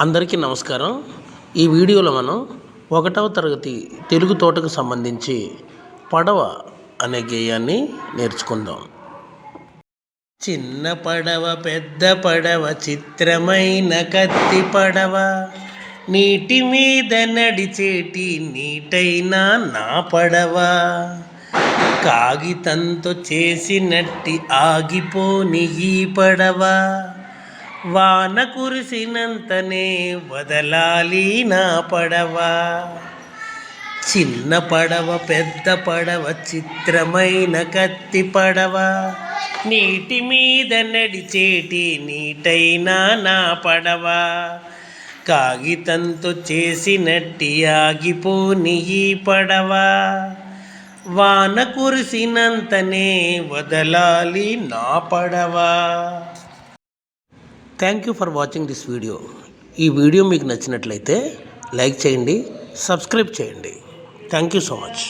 అందరికీ నమస్కారం. ఈ వీడియోలో మనం ఒకటవ తరగతి తెలుగు తోటకు సంబంధించి పడవ అనే గేయాన్ని నేర్చుకుందాం. చిన్న పడవ పెద్ద పడవ చిత్రమైన కత్తి పడవ. నీటి మీద నడిచేటి నీటైనా నా పడవ. కాగితంతో చేసినట్టి ఆగిపోని ఈ పడవ. వాన కురిసినంతనే వదలాలి నా పడవ. చిన్న పడవ పెద్ద పడవ చిత్రమైన కత్తి పడవ. నీటి మీద నడిచేటి నీటైనా నా పడవ. కాగితంతో చేసినట్టి ఆగిపోని ఈ పడవ. వాన కురిసినంతనే వదలాలి నా పడవ. Thank you for watching this video ఈ వీడియో మీకు నచ్చినట్లయితే లైక్ చేయండి సబ్స్క్రైబ్ చేయండి. Thank you so much